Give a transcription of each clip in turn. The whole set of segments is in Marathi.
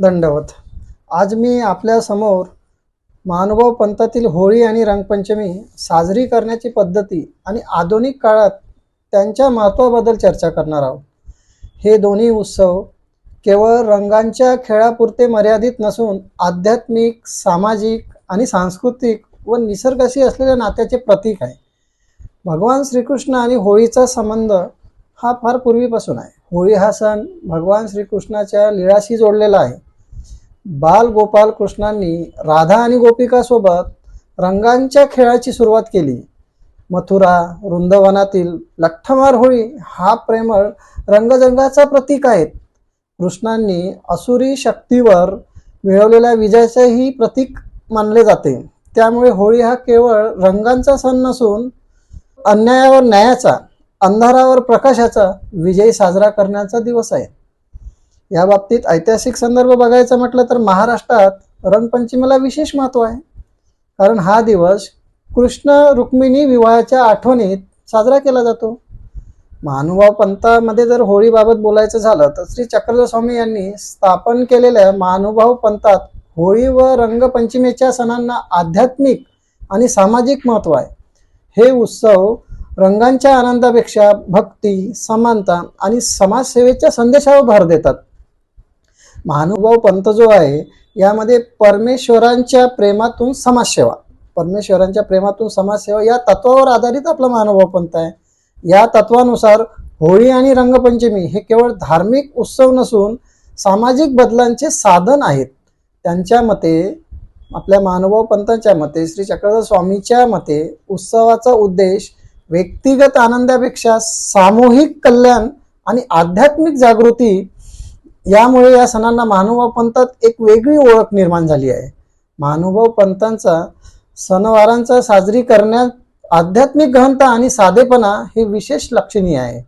दंडवत. आज मी आपल्यासमोर महानुभाव पंथातील होळी आणि रंगपंचमी साजरी करण्याची पद्धती आणि आधुनिक काळात त्यांच्या महत्त्वाबद्दल चर्चा करणार आहोत. हे दोन्ही उत्सव केवळ रंगांच्या खेळापुरते मर्यादित नसून आध्यात्मिक सामाजिक आणि सांस्कृतिक व निसर्गाशी असलेल्या नात्याचे प्रतीक आहे. भगवान श्रीकृष्ण आणि होळीचा संबंध हा फार पूर्वीपासून आहे. होळी हा सण भगवान श्रीकृष्णाच्या लीळाशी जोडलेला आहे. बाल गोपाल कृष्णांनी राधा आणि गोपिकासोबत रंगांच्या खेळाची सुरुवात केली. मथुरा वृंदवनातील लठ्ठमार होळी हा प्रेमळ रंगजंगाचा प्रतीक आहे. कृष्णांनी असुरी शक्तीवर मिळवलेल्या विजयाचेही प्रतीक मानले जाते. त्यामुळे होळी हा केवळ रंगांचा सण नसून अन्यायावर न्यायाचा अंधारावर प्रकाशाचा विजय साजरा करण्याचा दिवस आहे. या बाबतीत ऐतिहासिक संदर्भ बघायचा म्हटलं तर महाराष्ट्रात रंगपंचमीला विशेष महत्त्व आहे. कारण हा दिवस कृष्ण रुक्मिणी विवाहाच्या आठवणीत साजरा केला जातो. महानुभाव पंथामध्ये जर होळीबाबत बोलायचं झालं तर श्री चक्रधर स्वामी यांनी स्थापन केलेल्या महानुभाव पंथात होळी व रंगपंचमीच्या सणांना आध्यात्मिक आणि सामाजिक महत्त्व आहे. हे उत्सव रंगांच्या आनंदापेक्षा भक्ती समानता आणि समाजसेवेच्या संदेशावर भर देतात. महानुभाव पंथ जो आहे यामध्ये परमेश्वरांच्या प्रेमातून समाजसेवा. परमेश्वरांच्या प्रेमातून समाजसेवा या तत्वावर आधारित आपला महानुभाव पंत आहे. या तत्वानुसार होळी आणि रंगपंचमी हे केवळ धार्मिक उत्सव नसून सामाजिक बदलांचे साधन आहेत. त्यांच्या मते आपल्या महानुभाव पंतांच्या मते श्री चक्रधर स्वामीच्या मते उत्सवाचा उद्देश व्यक्तिगत आनंदापेक्षा सामूहिक कल्याण आणि आध्यात्मिक जागृती यामुळे या सणांना महानुभाव पंथात एक वेगळी ओळख निर्माण झाली आहे. महानुभाव पंथांचा सणवारांचा साजरी करण्यात आध्यात्मिक गहनता आणि साधेपणा हे विशेष लक्षणीय आहे.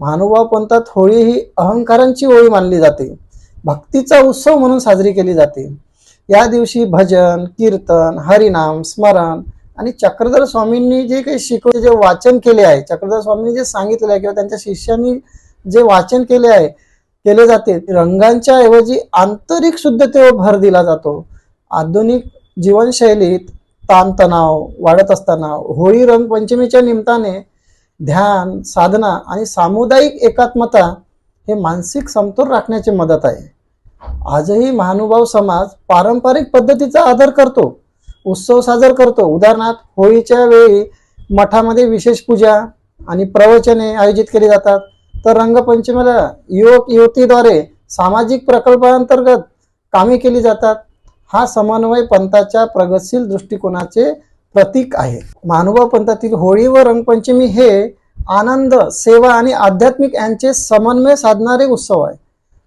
महानुभाव पंथात होळी ही अहंकारांची होळी मानली जाते. भक्तीचा उत्सव म्हणून साजरी केली जाते. या दिवशी भजन कीर्तन हरिनाम स्मरण आणि चक्रधर स्वामींनी जे काही शिकवले जे वाचन केले आहे चक्रधर स्वामींनी जे सांगितले आहे किंवा त्यांच्या शिष्यांनी जे वाचन केले आहे केले जाते. रंगांच्या ऐवजी आंतरिक शुद्धतेवर भर दिला जातो. आधुनिक जीवनशैलीत ताणतणाव वाढत असताना होळी रंगपंचमीच्या निमित्ताने ध्यान साधना आणि सामुदायिक एकात्मता हे मानसिक समतोल राखण्याची मदत आहे. आजही महानुभाव समाज पारंपरिक पद्धतीचा आदर करतो उत्सव साजर करतो. उदाहरणार्थ होळीच्या वेळी मठामध्ये विशेष पूजा आणि प्रवचने आयोजित केली जातात. तर रंगपंचमीला युवक युवतीद्वारे सामाजिक प्रकल्पांतर्गत कामे केली जातात. हा समन्वय पंथाच्या प्रगतशील दृष्टिकोनाचे प्रतीक आहे. महानुभाव पंथातील होळी व रंगपंचमी हे आनंद सेवा आणि आध्यात्मिक यांचे समन्वय साधणारे उत्सव आहे.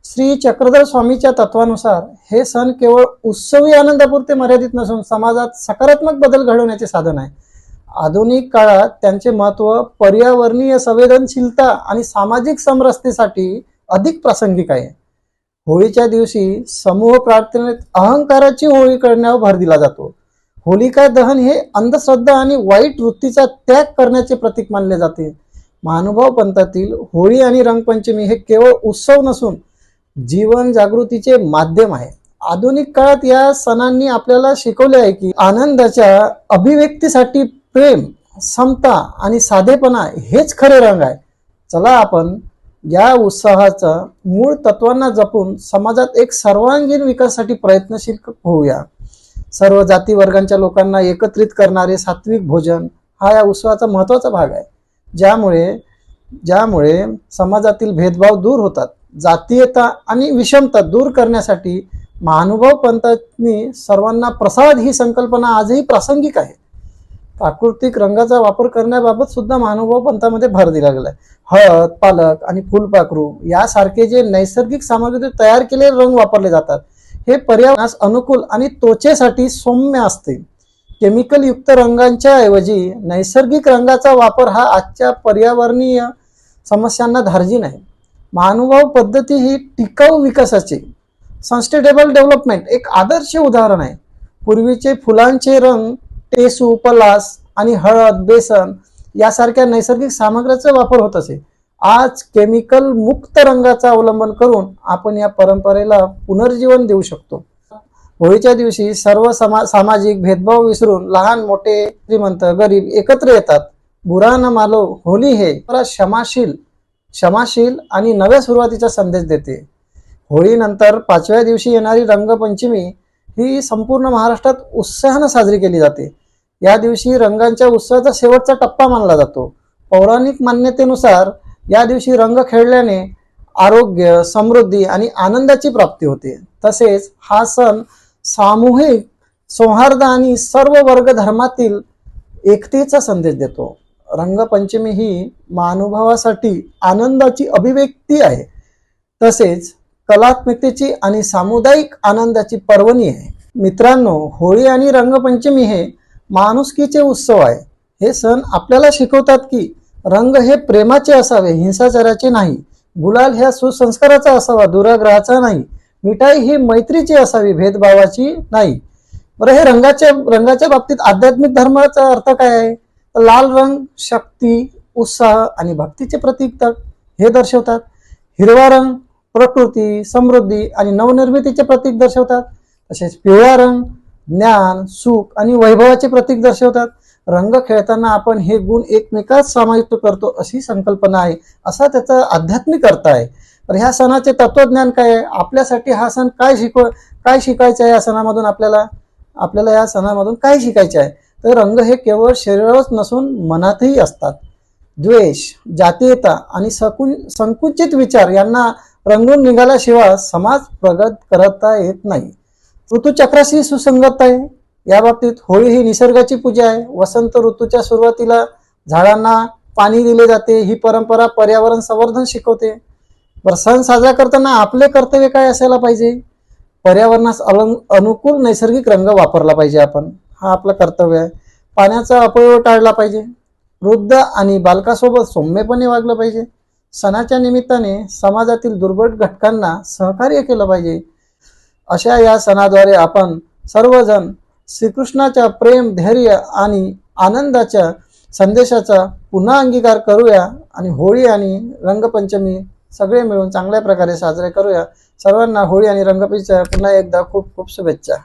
श्री चक्रधर स्वामीच्या तत्वानुसार हे सण केवळ उत्सवी आनंदापुरते मर्यादित नसून समाजात सकारात्मक बदल घडवण्याचे साधन आहे. आधुनिक काळात त्यांचे महत्त्व पर्यावरणीय संवेदनशीलता आणि सामाजिक समरसतेसाठी अधिक प्रासंगिक आहे. होळीच्या दिवशी समूह प्रार्थनेत अहंकाराची होळी करण्यावर भर दिला जातो. होलिका दहन हे अंधश्रद्धा आणि वाईट वृत्तीचा त्याग करण्याचे प्रतीक मानले जाते. महानुभाव पंथातील होळी आणि रंगपंचमी हे केवळ उत्सव नसून जीवन जागृतीचे माध्यम आहे. आधुनिक काळात या सणांनी आपल्याला शिकवले आहे की आनंदाच्या अभिव्यक्तीसाठी प्रेम समता आणि साधेपणा हेच खरे रंग आहे. चला आपण या उत्साहाचा मूळ तत्वांना जपून समाजात एक सर्वांगीण विकासासाठी प्रयत्नशील होऊया. सर्व जाती वर्गांच्या लोकांना एकत्रित करणारे सात्विक भोजन हा या उत्सवाचा महत्त्वाचा भाग आहे. ज्यामुळे ज्यामुळे समाजातील भेदभाव दूर होतात जातीयता आणि विषमता दूर करण्यासाठी महानुभाव पंतांनी सर्वांना प्रसाद ही संकल्पना आजही प्रासंगिक आहे. प्राकृतिक रंगाचा वापर करण्याबाबत सुद्धा महानुभाव पंथामध्ये भर दिला गेला आहे हळद पालक आणि फुलपाखरू यासारखे जे नैसर्गिक सामग्री तयार केलेले रंग वापरले जातात. हे पर्यावरणास अनुकूल आणि त्वचेसाठी सौम्य असते. केमिकल युक्त रंगांच्या ऐवजी नैसर्गिक रंगाचा वापर हा आजच्या पर्यावरणीय समस्यांना धार्जिन आहे महानुभाव पद्धती ही टिकाऊ विकासाची. सस्टेनेबल डेव्हलपमेंट एक आदर्श उदाहरण आहे. पूर्वीचे फुलांचे रंग टेसू पलास आणि हळद बेसन यासारख्या नैसर्गिक सामग्रीचा वापर होत असे. आज केमिकल मुक्त रंगाचा अवलंबन करून आपण या परंपरेला पुनर्जीवन देऊ शकतो. होळीच्या दिवशी सर्व समा सामाजिक भेदभाव विसरून लहान मोठे श्रीमंत गरीब एकत्र येतात. बुरा न मालो होली हे क्षमाशील क्षमाशील आणि नव्या सुरुवातीचा संदेश देते. होळीनंतर पाचव्या दिवशी येणारी रंगपंचमी ही संपूर्ण महाराष्ट्रात उत्साहानं साजरी केली जाते. या दिवशी रंगांच्या उत्सवाचा शेवटचा टप्पा मानला जातो. पौराणिक मान्यतेनुसार या दिवशी रंग खेळल्याने आरोग्य समृद्धी आणि आनंदाची प्राप्ती होते. तसेच हा सण सामूहिक सौहार्द आणि सर्व वर्ग धर्मातील एकतेचा संदेश देतो. रंगपंचमी ही महानुभावासाठी आनंदाची अभिव्यक्ती आहे. तसेच कलात्मकतेची आणि सामुदायिक आनंदाची पर्वणी आहे. मित्रांनो होळी आणि रंगपंचमी हे माणुसकीचे उत्सव आहे. हे सण आपल्याला शिकवतात की रंग हे प्रेमाचे असावे हिंसाचाराचे नाही. गुलाल ह्या सुसंस्काराचा असावा दुराग्रहाचा नाही. मिठाई ही मैत्रीची असावी भेदभावाची नाही. बरं हे रंगाच्या रंगाच्या बाबतीत आध्यात्मिक धर्माचा अर्थ काय आहे? लाल रंग शक्ती उत्साह आणि भक्तीचे प्रतीक तर हे दर्शवतात. हिरवा रंग प्रकृती समृद्धी आणि नवनिर्मितीचे प्रतीक दर्शवतात. तसेच पिवळा रंग ज्ञान सुख आणि वैभवाचे प्रतीक दर्शवतात. रंग खेळताना आपण हे गुण एकमेकात समाविष्ट करतो अशी संकल्पना आहे असा त्याचा आध्यात्मिक अर्थ आहे. तर ह्या सणाचे तत्वज्ञान काय आहे? आपल्यासाठी हा सण काय शिकव काय शिकायचं आहे या सणामधून आपल्याला? आपल्याला या सणामधून काय शिकायचे आहे? तर रंग हे केवळ शरीरावरच नसून मनातही असतात. द्वेष जातीयता आणि सकु संकुचित विचार यांना रंगून निघाल्याशिवाय समाज प्रगत करता येत नाही. ऋतुचक्राशी सुसंगत आहे. या बाबतीत होळी ही निसर्गाची पूजा आहे. वसंत ऋतूच्या सुरुवातीला झाडांना पाणी दिले जाते. ही परंपरा पर्यावरण संवर्धन शिकवते. बरं सण साजरा करताना आपले कर्तव्य काय असायला पाहिजे? पर्यावरणास अलंग अनुकूल नैसर्गिक रंग वापरला पाहिजे आपण. हा आपलं कर्तव्य आहे. पाण्याचा अपव्यय टाळला पाहिजे. वृद्ध आणि बालकासोबत सौम्यपणे वागलं पाहिजे. सणाच्या निमित्ताने समाजातील दुर्बल घटकांना सहकार्य केलं पाहिजे. अशा या सणाद्वारे आपण सर्वजण श्रीकृष्णाच्या प्रेम धैर्य आणि आनंदाच्या संदेशाचा पुन्हा अंगीकार करूया आणि होळी आणि रंगपंचमी सगळे मिळून चांगल्या प्रकारे साजरे करूया. सर्वांना होळी आणि रंगपंचमीच्या पुन्हा एकदा खूप खूप शुभेच्छा.